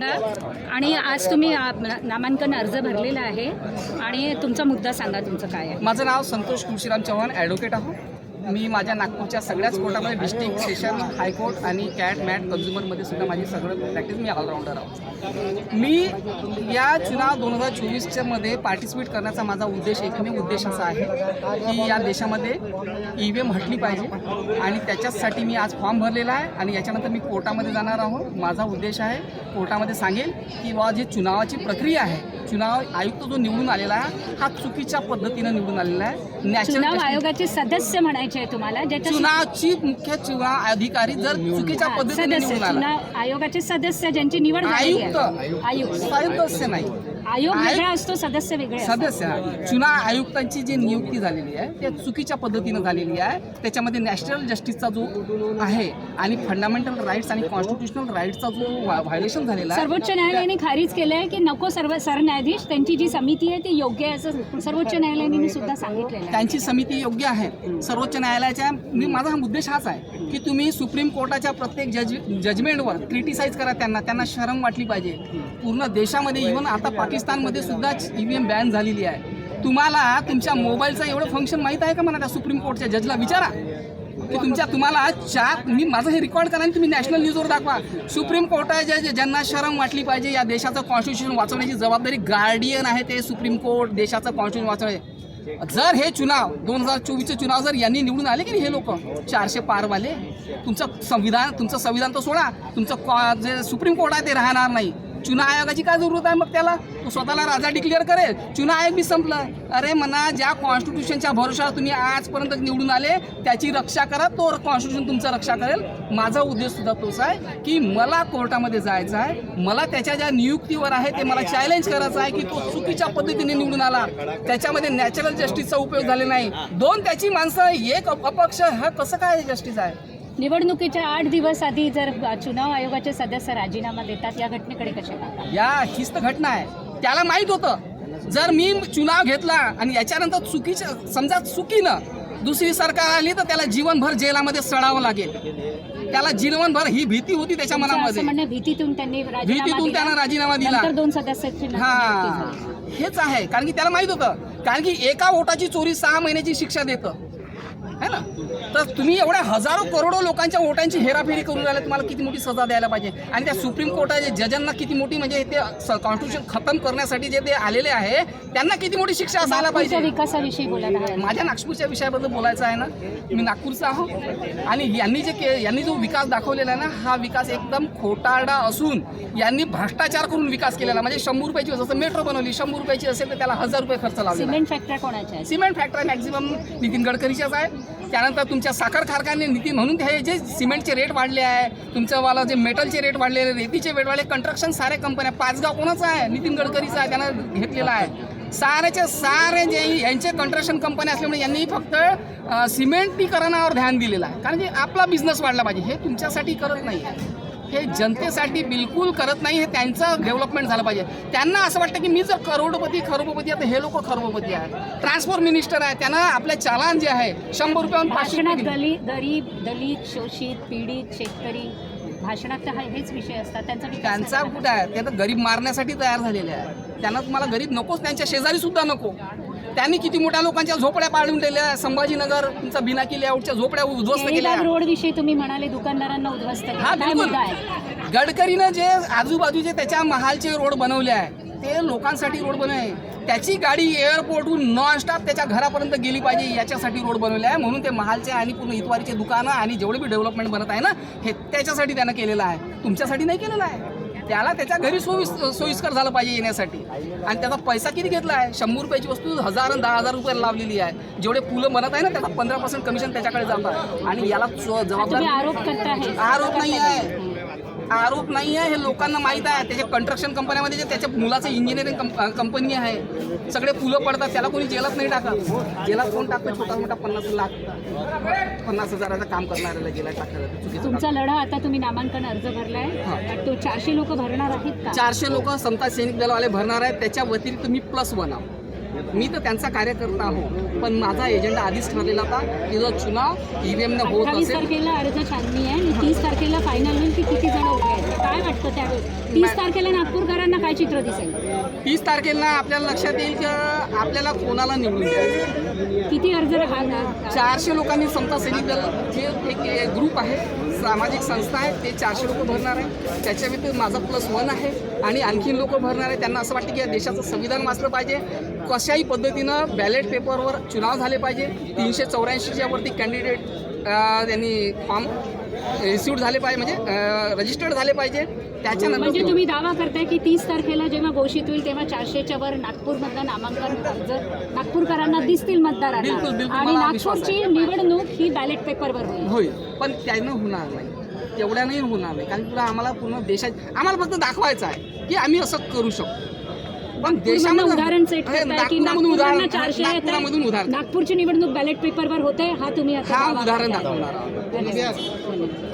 सांगा. आणि आज तुम्ही नामांकन अर्ज भरलेला आहे. आणि तुमचा मुद्दा सांगा तुमचं काय आहे? माझं नाव संतोष तुळशीराम चव्हाण ॲडव्होकेट आहो. मी माझ्या नागपूरच्या सगळ्याच कोर्टामध्ये डिस्ट्रिक्ट सेशन हायकोर्ट आणि कॅट मॅट कन्झ्युमरमध्ये सुद्धा माझी सगळं प्रॅक्टिस मी ऑलराऊंडर आहोत. मी या चुनाव दोन हजार चोवीसच्या मध्ये पार्टिसिपेट करण्याचा माझा उद्देश एकमेव उद्देश असा आहे की या देशामध्ये ई व्ही एम हटली पाहिजे आणि त्याच्याचसाठी मी आज फॉर्म भरलेला आहे आणि याच्यानंतर मी कोर्टामध्ये जाणार आहोत. माझा उद्देश आहे कोर्टामध्ये सांगेल की बा जी चुनावाची प्रक्रिया आहे चुनाव आयुक्त जो निवडून आलेला आहे हा चुकीच्या पद्धतीनं निवडून आलेला आहे. जस्टिस- आयोगाचे सदस्य म्हणायचे आहे तुम्हाला ज्याच्या चुनावची मुख्य चुनाव अधिकारी जर चुकीच्या पद्धतीने सदस्य निवडून आला. चुनाव आयोगाचे सदस्य ज्यांची निवड झालेली आयुक्त. आहे आयुक्त सदस्य नाही. आयोग वेगळा असतो सदस्य वेगळे. सदस्य. आहे. चुनाव आयुक्तांची जी नियुक्ती झालेली आहे ते चुकीच्या पद्धतीनं झालेली आहे. त्याच्यामध्ये नॅशनल जस्टिसचा जो आहे आणि फंडामेंटल राईट्स आणि कॉन्स्टिट्युशनल राईट्सचा जो व्हायोलेशन झालेला आहे सर्वोच्च न्यायालयाने खारिज केलं आहे की नको सर्व सरन्यायाधीश त्यांची जी समिती आहे ती योग्य आहे असं सर्वोच्च न्यायालयाने सुद्धा सांगितलेलं आहे. त्यांची समिती योग्य आहे. सर्वोच्च न्यायालयाच्या मी माझा हा उद्देश हाच आहे की तुम्ही सुप्रीम कोर्टाच्या प्रत्येक जज जजमेंटवर क्रिटिसाइज करा त्यांना. त्यांना शरम वाटली पाहिजे. पूर्ण देशामध्ये इव्हन आता पाकिस्तानमध्ये सुद्धा ई व्ही एम बॅन झालेली आहे. तुम्हाला तुमच्या मोबाईलचं एवढं फंक्शन माहीत आहे का मला त्या सुप्रीम कोर्टच्या जजला विचारा. की तुमच्या तुम्हाला चार मी माझं हे रेकॉर्ड करा आणि तुम्ही नॅशनल न्यूजवर दाखवा. सुप्रीम कोर्टाच्या जे ज्यांना शरम वाटली पाहिजे या देशाचं कॉन्स्टिट्यूशन वाचवण्याची जबाबदारी गार्डियन आहे ते सुप्रीम कोर्ट देशाचं कॉन्स्टिट्यूशन वाचवणे. जर हे चुनाव दोन हजार चोवीसचे चुनाव जर यांनी निवडून आले की नाही हे लोक? चारशे पारवाले. तुमचं संविधान तुमचं संविधान तर सोडा. तुमचं कॉ- जे सुप्रीम कोर्ट आहे ते राहणार नाही. चुनाव आयोगाची काय जरूरत आहे मग त्याला? तो स्वतःला राजा डिक्लेअर करेल. चुनाव आयोग बी संपलं. अरे म्हणा ज्या कॉन्स्टिट्यूशनच्या भरोशावर तुम्ही आजपर्यंत निवडून आले त्याची रक्षा करा. तो कॉन्स्टिट्यूशन तुमचं रक्षा करेल. माझा उद्देश सुद्धा तोच आहे की मला कोर्टामध्ये जायचं आहे. मला त्याच्या ज्या नियुक्तीवर आहे ते मला चॅलेंज करायचं आहे की तो चुकीच्या पद्धतीने निवडून आला. त्याच्यामध्ये नॅचरल जस्टिसचा उपयोग झालेला नाही. दोन त्याची माणसं एक अपक्ष हा कसं काय जस्टिस आहे? निवडणुकीच्या आठ दिवस आधी जर चुनाव आयोगाचे सदस्य राजीनामा देतात या घटनेकडे कसे या हीच तर घटना आहे. त्याला माहीत होतं. जर मी चुनाव घेतला आणि याच्यानंतर चुकीचं समजा चुकीनं दुसरी सरकार आली तर त्याला जीवनभर जेलामध्ये सडावं लागेल. त्याला जीवनभर ही भीती होती त्याच्या मनामध्ये. भीतीतून त्यांनी राजीनामा भीतीतून दिला. त्यानं राजीनामा दिला. दोन सदस्याची नियुक्ती हा. हेच आहे. कारण की त्याला माहीत होतं. कारण की एका वोटाची चोरी सहा महिन्याची शिक्षा देतं. है ना? तर तुम्ही एवढ्या हजारो करोडो लोकांच्या वोटांची हेराफेरी करून राहिले तुम्हाला किती मोठी सजा द्यायला पाहिजे. आणि त्या सुप्रीम कोर्टाचे जजांना किती मोठी म्हणजे ते कॉन्स्टिट्यूशन खतम करण्यासाठी जे ते आलेले आहे त्यांना किती मोठी शिक्षा असायला पाहिजे? विकासाविषयी आहे. माझ्या नागपूरच्या विषयाबद्दल बोलायचं आहे ना मी नागपूरचा आहो आणि यांनी जे के यांनी जो विकास दाखवलेला आहे ना हा विकास एकदम खोटारडा असून यांनी भ्रष्टाचार करून विकास केलेला म्हणजे शंभर रुपयाची जसं मेट्रो बनवली शंभर रुपयाची असेल तर त्याला हजार रुपये खर्च लावला सिमेंट फॅक्टऱ्या कोणाच्या सिमेंट फॅक्टरी मॅक्झिमम नितीन गडकरीच्याच आहे. त्यानंतर तुमच्या साखर कारखाने नितीन म्हणून हे जे सिमेंटचे रेट वाढले आहे तुमचं वाला जे मेटलचे रेट वाढलेले रेतीचे रेट वाढले कंस्ट्रक्शन सारे कंपन्या पाचगाव कोणाचं आहे? नितीन गडकरीचा आहे त्यानं घेतलेला आहे. सारेचे सारे जे यांचे कंस्ट्रक्शन कंपन्या असल्यामुळे यांनी फक्त सिमेंटीकरणावर ध्यान दिलेलं आहे. कारण की आपला बिझनेस वाढला पाहिजे हे तुमच्यासाठी करत नाही आहे हे जनतेसाठी बिलकुल करत नाही हे त्यांचं डेव्हलपमेंट झालं पाहिजे. त्यांना असं वाटतं की मी जर करोडपती खरोडपती आहे तर हे लोक खरोडपती आहेत. ट्रान्सपोर्ट मिनिस्टर आहे त्यांना आपले चालान जे आहे शंभर रुपयाहून भाषणात रुपये दिले. गली गरीब दलित शोषित पीडित शेतकरी भाषणात तर हा- हेच विषय असतात. त्यांचा त्यांचा कुठं आहे? ते तर गरीब मारण्यासाठी तयार झालेले आहे त्यांना तुम्हाला गरीब नकोच त्यांच्या शेजारी सुद्धा नको. त्यांनी किती मोठ्या लोकांच्या झोपड्या पाडून दिल्या. संभाजीनगर तुमचा बिनाकी लेआउटच्या झोपड्या उद्ध्वस्त केल्या. रोड विषयी तुम्ही म्हणाले दुकानदारांना उद्ध्वस्त. हा बिलकुल. गडकरीनं जे आजूबाजूचे त्याच्या महालचे रोड बनवले आहे ते लोकांसाठी रोड बनवले त्याची गाडी एअरपोर्टहून नॉनस्टॉप त्याच्या घरापर्यंत गेली पाहिजे याच्यासाठी रोड बनवले आहे. म्हणून ते महालचे आणि पूर्ण इतवारीचे दुकानं आणि जेवढे बी डेव्हलपमेंट बनत आहे ना हे त्याच्यासाठी त्यानं केलेलं आहे. तुमच्यासाठी नाही केलेलं आहे. त्याला त्याच्या घरी सोयी सोयीस्कर झालं पाहिजे येण्यासाठी. आणि त्याचा पैसा किती घेतला आहे? शंभर रुपयाची वस्तू हजार आणि दहा हजार रुपये लावलेली आहे. जेवढे फुलं बनत आहे ना त्याचा पंधरा पर्सेंट कमिशन त्याच्याकडे जातं आणि याला जबाबदार आरोप नाही आहे आरोप नाही आहे हे लोकांना माहीत आहे. त्याच्या कंस्ट्रक्शन कंपन्यामध्ये जे त्याच्या मुलाचं इंजिनिअरिंग कंपनी आहे. सगळे फुलं पडतात त्याला कोणी जेलात नाही टाकत. जेलात कोण टाकतं? छोटा मोठा पन्नास लाख पन्नास हजाराचं काम करणाऱ्याला जेलात. चुकीचं काम. तुमचा लढा आता तुम्ही नामांकन अर्ज भरलाय. तो चारशे लोक भरणार आहेत का? चारशे लोक समता सैनिक दलवाले भरणार आहेत. त्याच्या व्यतिरिक्त मी प्लस वन आहो मी तर त्यांचा कार्यकर्ता आहो. पण माझा एजेंडा आधीच ठरलेला होता की जो चुनाव ईव्हीएम न होत अठ्ठावीस असेल तारखेला अर्ज छाननी आहे आणि तीस तारखेला फायनल होईल की किती जण उभे आहेत? काय वाटतं त्यावेळेस तीस तारखेला नागपूरकरांना काय चित्र दिसेल? तीस तारखेला आपल्याला लक्षात येईल की आपल्याला कोणाला निवडून द्यायचं? किती अर्ज राहणार? चारशे लोकांनी समता सैनिक दल हे एक ग्रुप आहे सामाजिक संस्था आहे ते चारशे लोक भरणार आहे. त्याच्या व्यतिरिक्त माझा प्लस वन आहे आणि आणखीन लोक भरणार आहे. त्यांना असं वाटतं की या देशाचं संविधान वाचलं पाहिजे. कशाही पद्धतीनं बॅलेट पेपरवर चुनाव झाले पाहिजे. तीनशे चौऱ्याऐंशीच्या वरती कॅन्डिडेट त्यांनी फॉर्म रिसिव्ड झाले पाहिजे म्हणजे रजिस्टर्ड झाले पाहिजे. म्हणजे त्याच्यानंतर तुम्ही दावा करताय की तीस तारखेला जेव्हा घोषित होईल तेव्हा चारशेच्या वर नागपूरमधलं नामांकन अर्ज नागपूरकरांना दिसतील मतदारांना. बिलकुल, आणि. नागपूरची निवडणूक ही बॅलेट पेपरवर होईल पण त्यानं होणार नाही. तेवढ्यानंही होणार नाही. कारण पुढे आम्हाला पूर्ण देशात आम्हाला फक्त दाखवायचं आहे की आम्ही असं करू शकतो. पण उदाहरण सेट करताय की नागपुरामधून नागपूरला उदाहरण चारशे येत नागपुरामधून आहे उदाहरण नागपूरची निवडणूक बॅलेट पेपरवर होते हा तुम्ही आता हा दावा उदाहरण करताय. दाखवणार आहोत.